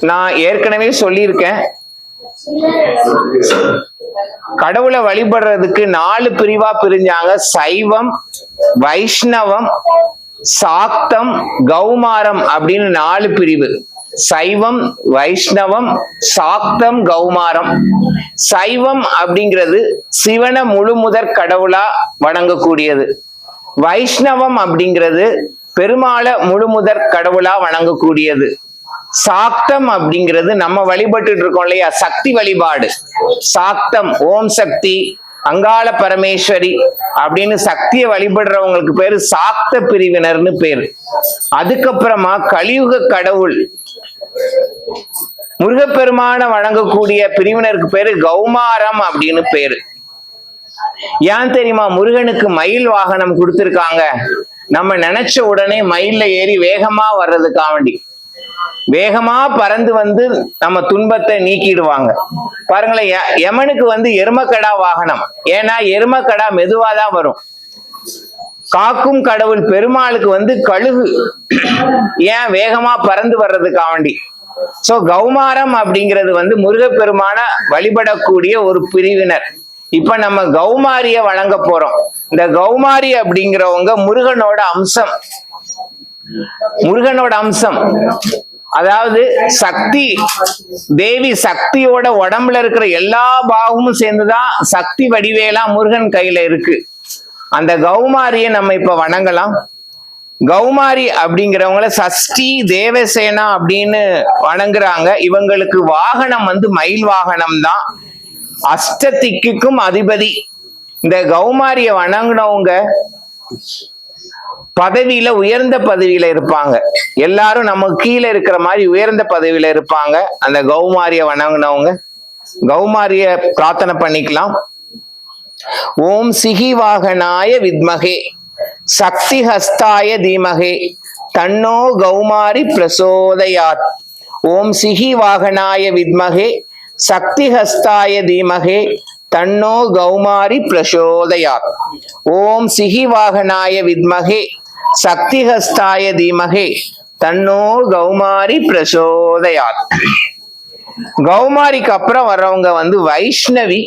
நான் ஏற்கனவே சொல்லியிருக்கேன். கடவுளை வழிபடுறதுக்கு நாலு பிரிவா பிரிஞ்சாங்க. சைவம் வைஷ்ணவம் சாக்தம் கௌமாரம் அப்படின்னு நாலு பிரிவு. சைவம் வைஷ்ணவம் சாக்தம் கௌமாரம். சைவம் அப்படிங்கிறது சிவனை முழுமுதற் கடவுளா வணங்கக்கூடியது. வைஷ்ணவம் அப்படிங்கிறது பெருமாளை முழு முதற் கடவுளா வணங்கக்கூடியது. சாக்தம் அப்படிங்கிறது நம்ம வழிபட்டு இருக்கோம் இல்லையா? சக்தி வழிபாடு. சாக்தம் ஓம் சக்தி அங்காள பரமேஸ்வரி அப்படின்னு சக்தியை வழிபடுறவங்களுக்கு பேரு சாக்த பிரிவினர்னு பேரு. அதுக்கப்புறமா கலியுக கடவுள். முருகப்பெருமான வழங்கக்கூடிய பிரிவினருக்கு பேரு கௌமாரம் அப்படின்னு பேரு. ஏன் தெரியுமா? முருகனுக்கு மயில் வாகனம் கொடுத்துருக்காங்க. நம்ம நினைச்ச உடனே மயில்ல ஏறி வேகமா வர்றதுக்காக வேண்டி. வேகமா பறந்து வந்து நம்ம துன்பத்தை நீக்கிடுவாங்க. பாருங்களேன் யமனுக்கு வந்து எருமக்கடா வாகனம். ஏன்னா எருமக்கடா மெதுவாதான் வரும். காக்கும் கடவுள் பெருமாளுக்கு வந்து கழுகு. ஏன்? வேகமா பறந்து வர்றதுக்காக வேண்டி. சோ கௌமாரம் அப்படிங்கிறது வந்து முருகப்பெருமான வழிபடக்கூடிய ஒரு பிரிவினர். இப்ப நம்ம கௌமாரிய வழங்க போறோம். இந்த கௌமாரி அப்படிங்கிறவங்க முருகனோட அம்சம். முருகனோட அம்சம். அதாவது சக்தி தேவி சக்தியோட உடம்புல இருக்கிற எல்லா பாகமும் சேர்ந்துதான் சக்தி வடிவேலா முருகன் கையில இருக்கு. அந்த கௌமாரியை நம்ம இப்ப வணங்கலாம். கௌமாரி அப்படிங்கிறவங்கள சஷ்டி தேவசேனா அப்படின்னு வணங்குறாங்க. இவங்களுக்கு வாகனம் வந்து மயில் வாகனம் தான் அஷ்டதிக்குக்கும் அதிபதி. இந்த கௌமாரிய வணங்கினவங்க பதவியில உயர்ந்த பதவியில இருப்பாங்க. எல்லாரும் நமக்கு கீழே இருக்கிற மாதிரி உயர்ந்த பதவியில இருப்பாங்க. அந்த கௌமாரிய வணங்கினவங்க. கௌமாரிய பிரார்த்தனை பண்ணிக்கலாம். ஓம் சிகிவாகனாய வித்மகே. சக்தி ஹஸ்தாய தீமகே. தன்னோ கௌமாரி பிரசோதயாத். ஓம் சிகி வாகனாய வித்மகே. சக்தி ஹஸ்தாய தீமகே. தன்னோ கௌமாரி பிரசோதயாத். ஓம் சிகி வாகனாய வித்மகே. சக்திஹஸ்தாய தீமகே. தன்னோ கௌமாரி பிரசோதயாத். கௌமாரிக்கு அப்புறம் வர்றவங்க வந்து வைஷ்ணவி.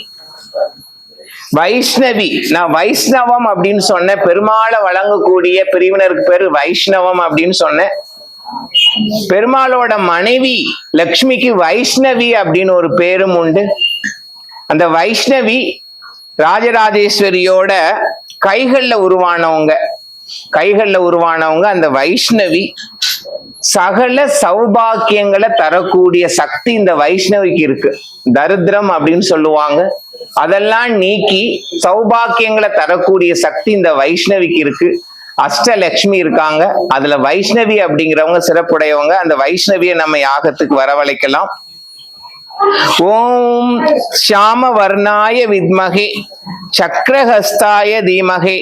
வைஷ்ணவி. நான் வைஷ்ணவம் அப்படின்னு சொன்னேன். பெருமாளை வழங்கக்கூடிய பிரிவினருக்கு பேரு வைஷ்ணவம் அப்படின்னு சொன்னேன். பெருமாளோட மனைவி லக்ஷ்மிக்கு வைஷ்ணவி அப்படின்னு ஒரு பேரும் உண்டு. அந்த வைஷ்ணவி ராஜராஜேஸ்வரியோட கைகள்ல உருவானவங்க. கைகள்ல உருவானவங்க அந்த வைஷ்ணவி. சகல சௌபாக்கியங்களை தரக்கூடிய சக்தி இந்த வைஷ்ணவிக்கு இருக்கு. தரித்திரம் அப்படின்னு சொல்லுவாங்க. அதெல்லாம் நீக்கி சௌபாக்கியங்களை தரக்கூடிய சக்தி இந்த வைஷ்ணவிக்கு இருக்கு. அஷ்டலக்ஷ்மி இருக்காங்க. அதுல வைஷ்ணவி அப்படிங்கிறவங்க சிறப்புடையவங்க. அந்த வைஷ்ணவியை நம்ம யாகத்துக்கு வரவழைக்கலாம். ஓம் ஷாம வர்ணாய வித்மகே சக்கரஹஸ்தாய தீமகே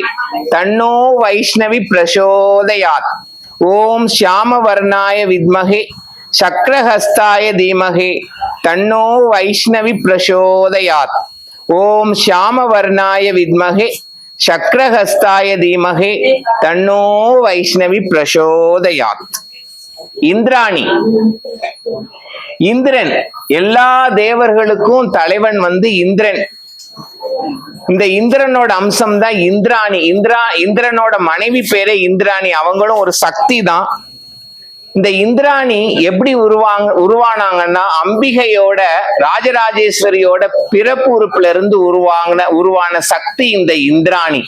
தன்னோ வைஷ்ணவி பிரசோதயாத். ஓம் ஷாம வர்ணாய வித்மகே சக்கரஹஸ்தாய தீமகே தன்னோ வைஷ்ணவி பிரசோதயாத். ஓம் ஷாம வர்ணாய வித்மகே சக்கரஹஸ்தாய தீமகே தன்னோ வைஷ்ணவி பிரசோதயாத். இந்திராணி. இந்திரன் எல்லா தேவர்களுக்கும் தலைவன் வந்து இந்திரன். இந்த இந்திரனோட அம்சம் தான் இந்திராணி. இந்திரா இந்திரனோட மனைவி பேரே இந்திராணி. அவங்களும் ஒரு சக்தி தான். இந்த இந்திராணி எப்படி உருவாங்க உருவானாங்கன்னா அம்பிகையோட ராஜராஜேஸ்வரியோட பிறப்பு உறுப்புல இருந்து உருவாங்கின உருவான சக்தி இந்த இந்திராணி.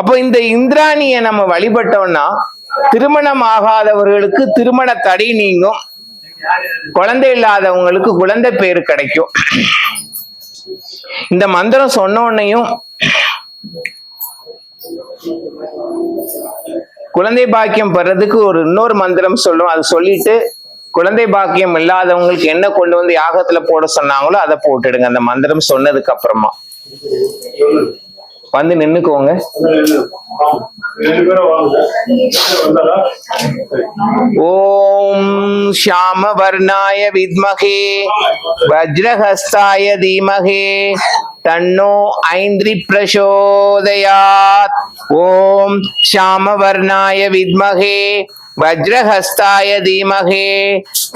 அப்போ இந்த இந்திராணியை நம்ம வழிபட்டோம்னா திருமணம் ஆகாதவர்களுக்கு திருமண தடை நீங்கும். குழந்தை இல்லாதவங்களுக்கு குழந்தை பேரு கிடைக்கும். இந்த மந்திரம் சொன்ன உடனேயும் குழந்தை பாக்கியம் பெறதுக்கு ஒரு இன்னொரு மந்திரம் சொல்லுவோம் அது சொல்லிட்டு குழந்தை பாக்கியம் இல்லாதவங்களுக்கு என்ன கொண்டு வந்து யாகத்துல போட சொன்னாங்களோ அதை போட்டுடுங்க. அந்த மந்திரம் சொன்னதுக்கு அப்புறமா. வந்து நின்னுக்கோங்க. ஓம் ஷாம வர்ணாய வித்மகே வஜ்ரஹஸ்தாய தீமகே தன்னோ ஐந்திரி பிரசோதயாத் ஓம் ஷாமவர்ணாய வித்மகே வஜ்ரஹஸ்தாய தீமகே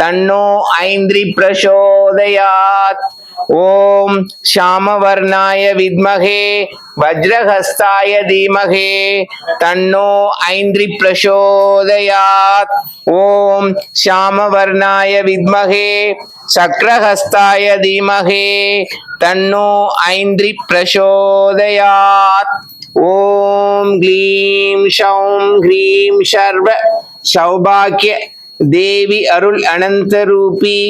தன்னோ ஐந்திரி பிரசோதயாத் ஓம் ஷாமவர்ணாய வித்மகே வஜ்ரஹஸ்தாய தீமகே தன்னோ ஐந்திரி பிரசோதயாத் ஓம் ஷாமவர்ணாய வித்மகே சக்ரஹஸ்தாய தீமகே தன்னோ ஐந்திரி பிரசோதயாத் ஓம் க்ளீம் ஷௌம் க்ரீம் ஷர்வ சௌபாக்கிய தேவி அருள் அனந்த ரூபி.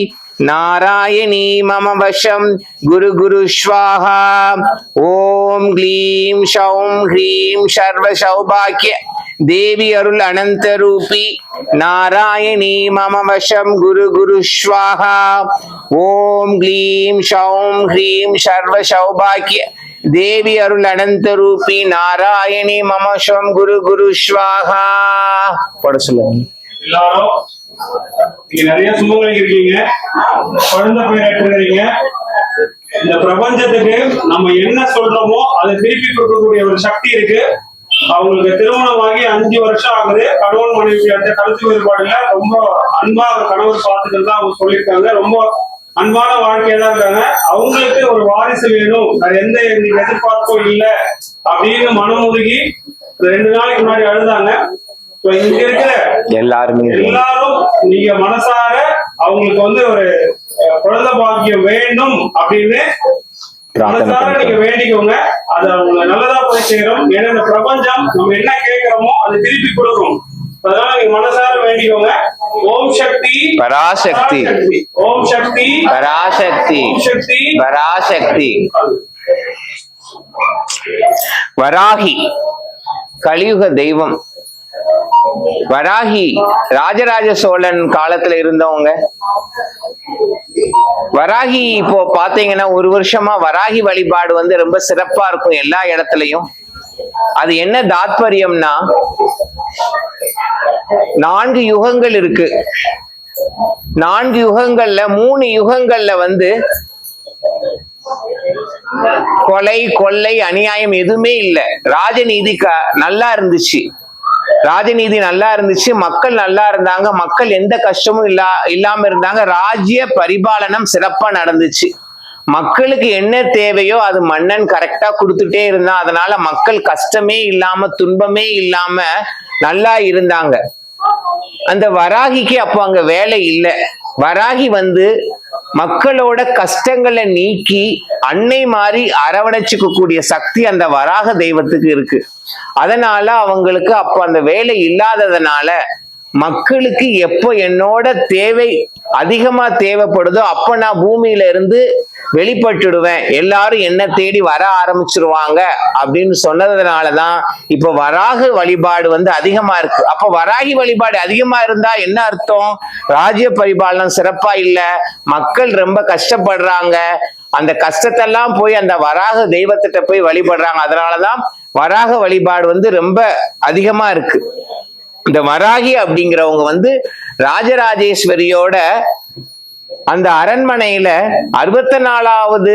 நாராயணி மம வசம் குரு குரு ஸ்வாகா ஓம் க்ளீம் ஷௌம் ஹ்ரீம் சர்வ சௌபாக்கிய தேவி அருள் அனந்த ரூபி. நாராயணி மம வசம் குரு குரு ஸ்வாகா ஓம் க்ளீம் ஷௌம் ஹ்ரீம் சர்வ சௌபாக்கிய தேவி அருள் அனந்த ரூபி. நாராயணி மம ஸ்வம் குரு குரு ஸ்வாகா போட சொல்லுங்க. நீங்க நிறைய சுமங்கலி இருக்கீங்க. குழந்தை பேரட்டுறீங்க இந்த பிரபஞ்சத்துக்கு நம்ம என்ன சொல்றோமோ அதை திருப்பி கொடுக்கக்கூடிய ஒரு சக்தி இருக்கு. அவங்களுக்கு திருமணமாகி அஞ்சு வருஷம் ஆகுது. கணவன் மனைவி அந்த கருத்து வேறுபாடுல ரொம்ப அன்பா ஒரு கணவர் பார்த்துக்கிறது தான் அவங்க சொல்லியிருக்காங்க. ரொம்ப அன்பான வாழ்க்கையா தான் இருக்காங்க. அவங்களுக்கு ஒரு வாரிசு வேணும். நான் எந்த எங்களுக்கு எதிர்பார்ப்பும் இல்லை அப்படின்னு மனமுருகி ரெண்டு நாளைக்கு முன்னாடி அழுதாங்க. இங்க இருக்கிற எல்லாருமே எல்லாரும் நீங்க மனசார அவங்களுக்கு வந்து ஒரு குழந்தை பாக்கியம் வேண்டும் அப்படின்னு மனசார நீங்க. வேண்டிக்கோங்க. அது அவங்க நல்லதா போய் சேரும். ஏன்னா இந்த பிரபஞ்சம் நம்ம என்ன கேட்கிறோமோ அதை திருப்பி கொடுக்கும். அதனால நீங்க மனசார வேண்டிக்கோங்க. ஓம் சக்தி பராசக்தி. ஓம் சக்தி பராசக்தி. சக்தி. பராசக்தி. வராகி. கலியுக தெய்வம். வராகி ராஜராஜ சோழன் காலத்துல இருந்தவங்க. வராகி இப்போ பாத்தீங்கன்னா ஒரு வருஷமா வராகி வழிபாடு வந்து ரொம்ப சிறப்பா இருக்கும் எல்லா இடத்துலயும். அது என்ன தாத்பரியம்னா நான்கு யுகங்கள் இருக்கு. நான்கு யுகங்கள்ல மூணு யுகங்கள்ல வந்து கொலை கொள்ளை அநியாயம் எதுவுமே இல்ல. ராஜநீதி க- நல்லா இருந்துச்சு. ராஜநீதி நல்லா இருந்துச்சு மக்கள் நல்லா இருந்தாங்க மக்கள் எந்த கஷ்டமும் இல்லா இல்லாம இருந்தாங்க ராஜ்ய பரிபாலனம் சிறப்பா நடந்துச்சு. மக்களுக்கு என்ன தேவையோ அது மன்னன் கரெக்டா கொடுத்துட்டே இருந்தான். அதனால மக்கள் கஷ்டமே இல்லாம துன்பமே இல்லாம நல்லா இருந்தாங்க. அந்த வராகிக்கு அப்போ அங்க வேலை இல்லை. வராகி வந்து மக்களோட கஷ்டங்களை நீக்கி அன்னை மாதிரி அரவணைச்சுக்க கூடிய சக்தி அந்த வராக தெய்வத்துக்கு இருக்கு. அதனால அவங்களுக்கு அப்போ அந்த வேலை இல்லாததுனால மக்களுக்கு எப்போ என்னோட தேவை அதிகமா தேவைப்படுதோ அப்ப நான் பூமியில இருந்து வெளிப்பட்டுடுவேன். எல்லாரும் என்ன தேடி வர ஆரம்பிச்சிருவாங்க அப்படின்னு சொன்னதுனாலதான் இப்ப வராக வழிபாடு வந்து அதிகமா இருக்கு. அப்ப வராகி வழிபாடு அதிகமா இருந்தா என்ன அர்த்தம்? ராஜ்ய பரிபாலனம் சிறப்பா இல்ல? மக்கள் ரொம்ப கஷ்டப்படுறாங்க. அந்த கஷ்டத்தெல்லாம் போய் அந்த வராக தெய்வத்திட்ட போய் வழிபடுறாங்க. அதனாலதான் வராக வழிபாடு வந்து ரொம்ப அதிகமா இருக்கு. இந்த வராகி அப்படிங்கிறவங்க வந்து ராஜராஜேஸ்வரியோட அந்த அரண்மனையில அறுபத்தி நாலாவது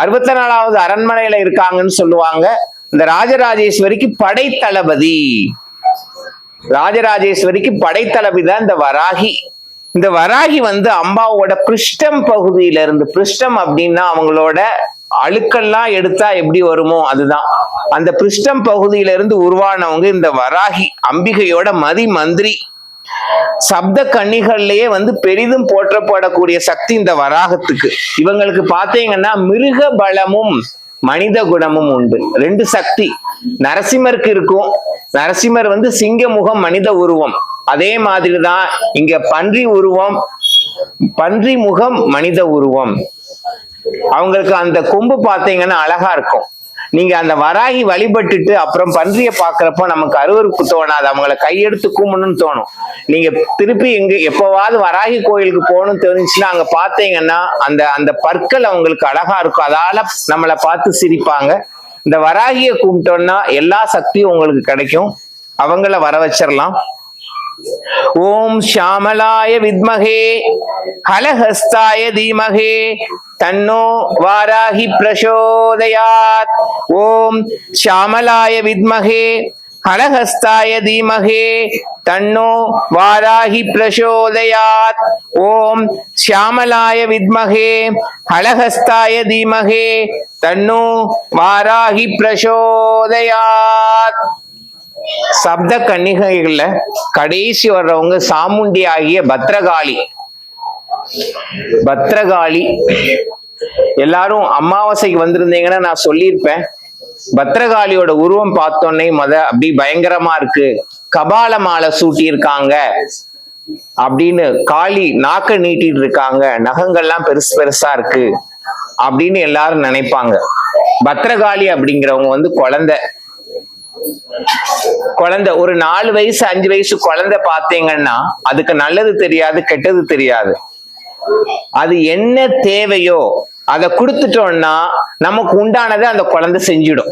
அறுபத்தி நாலாவது அரண்மனையில இருக்காங்கன்னு சொல்லுவாங்க. இந்த ராஜராஜேஸ்வரிக்கு படைத்தளபதி. ராஜராஜேஸ்வரிக்கு படைத்தளபதி தான் இந்த வராகி. இந்த வராகி வந்து அம்பாவோட பிருஷ்டம் பகுதியில இருந்து பிருஷ்டம் அப்படின்னா அவங்களோட அழுக்கெல்லாம் எடுத்தா எப்படி வருமோ அதுதான். அந்த பிருஷ்டம் பகுதியிலிருந்து உருவானவங்க இந்த வராகி அம்பிகையோட மதி மந்திரி. சப்த கண்ணிகள்லயே வந்து பெரிதும் போற்றப்படக்கூடிய சக்தி இந்த வராகத்துக்கு. இவங்களுக்கு பார்த்தீங்கன்னா மிருக பலமும் மனித குணமும் உண்டு. ரெண்டு சக்தி. நரசிம்மருக்கு இருக்கும். நரசிம்மர் வந்து சிங்க முகம் மனித உருவம். அதே மாதிரி தான் இங்க பன்றி உருவம் பன்றி முகம் மனித உருவம். அவங்களுக்கு அந்த கொம்பு பார்த்தீங்கன்னா அழகா இருக்கும். நீங்க அந்த வராகி வழிபட்டுட்டு அப்புறம் பன்றியை பாக்குறப்போ நமக்கு அருவருப்பு தோணாது. அவங்கள கையெடுத்து கும்பணும்னு தோணும். நீங்க திருப்பி எங்க எப்பவாவது வராகி கோயிலுக்கு போகணும்னு தெரிஞ்சுன்னா அங்க பாத்தீங்கன்னா அந்த அந்த பற்கள் அவங்களுக்கு அழகா இருக்கும். அதால நம்மளை பார்த்து சிரிப்பாங்க. இந்த வராகியை கும்பிட்டோம்னா எல்லா சக்தியும் உங்களுக்கு கிடைக்கும். அவங்கள வர வச்சிடலாம் ஓம் ஷாமலாய வித்மகே ஹலஹஸ்தாய தீமகே தன்னோ வாராகி பிரசோதயாத் ஓம் ஷாமலாய வித்மகே ஹலஹஸ்தாய தீமகே தன்னோ வாராகி பிரசோதயாத் ஓம் ஷியாமலாய வித்மகே ஹலஹஸ்தாய தீமகே தன்னோ வாராகி பிரசோதயாத் சப்த கன்னிகைகள்ல கடைசி வர்றவங்க சாமுண்டி ஆகிய பத்ரகாளி பத்ரகாளி. எல்லாரும் அமாவாசைக்கு வந்திருந்தீங்கன்னா நான் சொல்லியிருப்பேன். பத்ரகாளியோட உருவம் பார்த்தோன்னே மத அப்படி பயங்கரமா இருக்கு. கபால மாலை சூட்டி இருக்காங்க அப்படின்னு காளி நாக்க நீட்டிட்டு இருக்காங்க. நகங்கள்லாம் பெருசு பெருசா இருக்கு அப்படின்னு எல்லாரும் நினைப்பாங்க. பத்ரகாளி அப்படிங்கிறவங்க வந்து குழந்தை. குழந்தை. ஒரு நாலு வயசு அஞ்சு வயசு குழந்தை பார்த்தீங்கன்னா அதுக்கு நல்லது தெரியாது கெட்டது தெரியாது. அது என்ன தேவையோ அதை கொடுத்துட்டோம்னா நமக்கு உண்டானதை அந்த குழந்தை செஞ்சிடும்.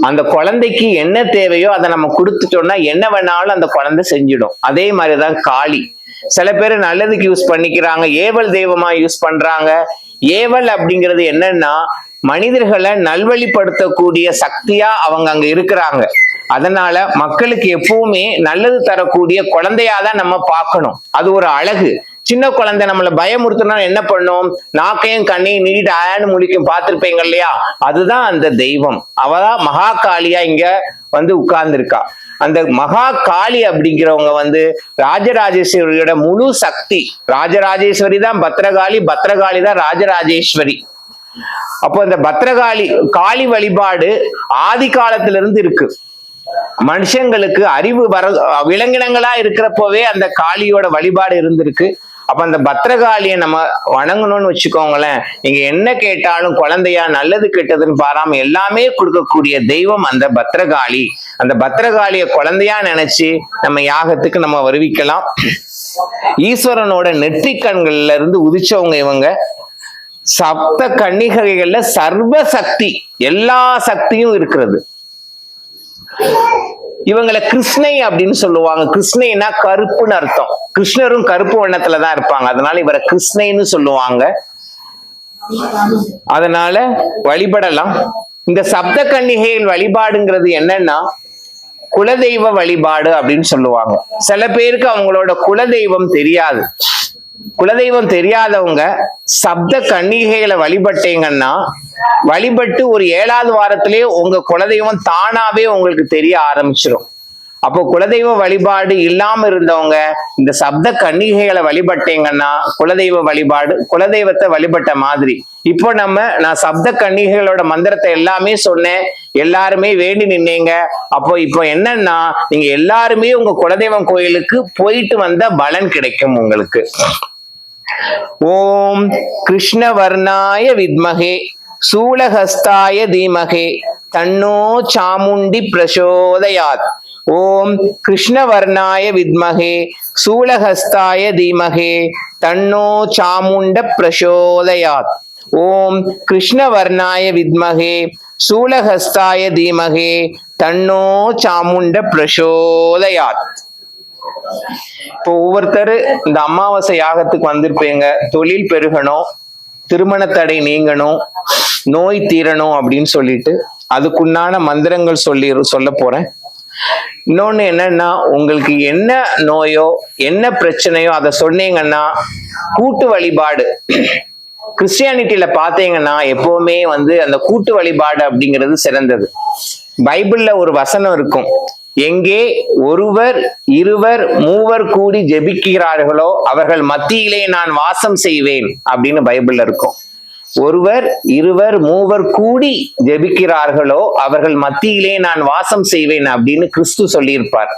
அந்த குழந்தைக்கு என்ன தேவையோ அதை நம்ம கொடுத்துட்டோம்னா என்ன வேணாலும் அந்த குழந்தை செஞ்சிடும். அதே மாதிரிதான் காளி. சில பேர் நல்லதுக்கு யூஸ் பண்ணிக்கிறாங்க ஏவல் தெய்வமா யூஸ் பண்றாங்க. ஏவல் அப்படிங்கிறது என்னன்னா மனிதர்களை நல்வழிப்படுத்தக்கூடிய சக்தியா அவங்க அங்க இருக்கிறாங்க. அதனால மக்களுக்கு எப்பவுமே நல்லது தரக்கூடிய குழந்தையா தான் நம்ம பார்க்கணும். அது ஒரு அழகு. சின்ன குழந்தை நம்மளை பயமுறுத்தினா என்ன பண்ணும்? நாக்கையும் கண்ணையும் நீட்டு ஆன்னு முழிக்கும் பார்த்துருப்பீங்க இல்லையா? அதுதான் அந்த தெய்வம். அவதான் மகா காளியா இங்க வந்து உட்கார்ந்துருக்கா. அந்த மகா காளி அப்படிங்கிறவங்க வந்து ராஜராஜேஸ்வரியோட முழு சக்தி. ராஜராஜேஸ்வரி தான் பத்ரகாளி பத்ரகாளி தான் ராஜராஜேஸ்வரி. அப்போ இந்த பத்ரகாளி காளி வழிபாடு ஆதி காலத்திலிருந்து இருக்கு. மனுஷங்களுக்கு அறிவு வர விலங்கினங்களா இருக்கிறப்பவே அந்த காளியோட வழிபாடு இருந்திருக்கு. அப்ப அந்த பத்ரகாளியை நம்ம வணங்கணும்னு வச்சுக்கோங்களேன். நீங்க என்ன கேட்டாலும் குழந்தையா நல்லது கெட்டதுன்னு பாராம எல்லாமே கொடுக்கக்கூடிய தெய்வம் அந்த பத்ரகாளி அந்த பத்ரகாளிய குழந்தையா நினைச்சு நம்ம யாகத்துக்கு நம்ம வருவிக்கலாம். ஈஸ்வரனோட நெற்றி கண்கள்ல இருந்து உதிச்சவங்க இவங்க. சப்த கன்னிகைகள்ல சர்வ சக்தி எல்லா சக்தியும் இருக்கிறது. இவங்களை கிருஷ்ணை அப்படின்னு சொல்லுவாங்க. கிருஷ்ணைனா கருப்புன்னு அர்த்தம். கிருஷ்ணரும் கருப்பு வண்ணத்துல தான் இருப்பாங்க. அதனால இவரை கிருஷ்ணைன்னு சொல்லுவாங்க. அதனால வழிபடலாம். இந்த சப்த கன்னிகைகள் வழிபாடுங்கிறது என்னன்னா குலதெய்வ வழிபாடு அப்படின்னு சொல்லுவாங்க. சில பேருக்கு அவங்களோட குலதெய்வம் தெரியாது. குலதெய்வம் தெரியாதவங்க சப்த கன்னிகைகளை வழிபட்டீங்கன்னா வழிபட்டு ஒரு ஏழாவது வாரத்திலே உங்க குலதெய்வம் தானாவே உங்களுக்கு தெரிய ஆரம்பிச்சிடும் அப்போ குலதெய்வ வழிபாடு இல்லாம இருந்தவங்க இந்த சப்த கன்னிகைகளை வழிபட்டீங்கன்னா குலதெய்வ வழிபாடு குலதெய்வத்தை வழிபட்ட மாதிரி. இப்போ நம்ம நான் சப்த கன்னிகைகளோட மந்திரத்தை எல்லாமே சொன்னேன் எல்லாருமே வேண்டி நின்னீங்க. அப்போ இப்போ என்னன்னா நீங்க எல்லாருமே உங்க குலதெய்வம் கோயிலுக்கு போயிட்டு வந்த பலன் கிடைக்கும் உங்களுக்கு. ஓம் கிருஷ்ணவர்ணாய வித்மகே. சூலஹஸ்தாய தீமகே தன்னோ சாமுண்டி பிரசோதயாத். ஓம் கிருஷ்ணவர்ணாய வித்மகே சூலஹஸ்தாய தீமகே தன்னோ சாமுண்ட பிரசோதயாத். ஓம் கிருஷ்ணவர்ணாய வித்மகே சூலஹஸ்தாய தீமகே தன்னோ சாமுண்ட பிரசோதயாத். இப்போ ஒவ்வொருத்தர் இந்த அமாவாசை யாகத்துக்கு வந்திருப்பீங்க தொழில் பெருகணும் திருமண தடை நீங்கணும் நோய் தீரணும் அப்படின்னு சொல்லிட்டு அதுக்குண்டான மந்திரங்கள் சொல்லி சொல்ல போறேன். இன்னொன்னு என்னன்னா உங்களுக்கு என்ன நோயோ என்ன பிரச்சனையோ அதை சொன்னீங்கன்னா கூட்டு வழிபாடு. கிறிஸ்டியானிட்டியில பாத்தீங்கன்னா எப்பவுமே வந்து அந்த கூட்டு வழிபாடு அப்படிங்கிறது சிறந்தது. பைபிள்ல ஒரு வசனம் இருக்கும். எங்கே ஒருவர் இருவர் மூவர் கூடி ஜெபிக்கிறார்களோ அவர்கள் மத்தியிலே நான் வாசம் செய்வேன் அப்படின்னு பைபிள்ல இருக்கும். ஒருவர் இருவர் மூவர் கூடி ஜெபிக்கிறார்களோ அவர்கள் மத்தியிலே நான் வாசம் செய்வேன் அப்படின்னு கிறிஸ்து சொல்லியிருப்பார்.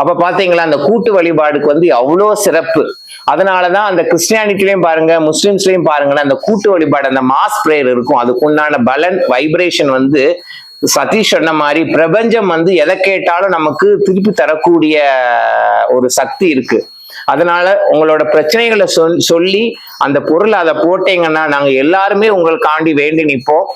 அப்ப பாத்தீங்களா அந்த கூட்டு வழிபாடுக்கு வந்து அவ்வளோ சிறப்பு. அதனாலதான் அந்த கிறிஸ்டியானிட்டிலையும் பாருங்க முஸ்லிம்ஸ்லயும் பாருங்க அந்த கூட்டு வழிபாடு அந்த மாஸ் பிரேயர் இருக்கும். அதுக்குண்டான பலன் வைப்ரேஷன் வந்து சதீஷ் சொன்ன மாதிரி பிரபஞ்சம் வந்து எதை கேட்டாலும் நமக்கு திருப்பி தரக்கூடிய ஒரு சக்தி இருக்கு. அதனால உங்களோட பிரச்சனைகளை சொல் சொல்லி அந்த பொருளை அதை போட்டீங்கன்னா நாங்க எல்லாருமே உங்களுக்காண்டி வேண்டி நிற்போம்.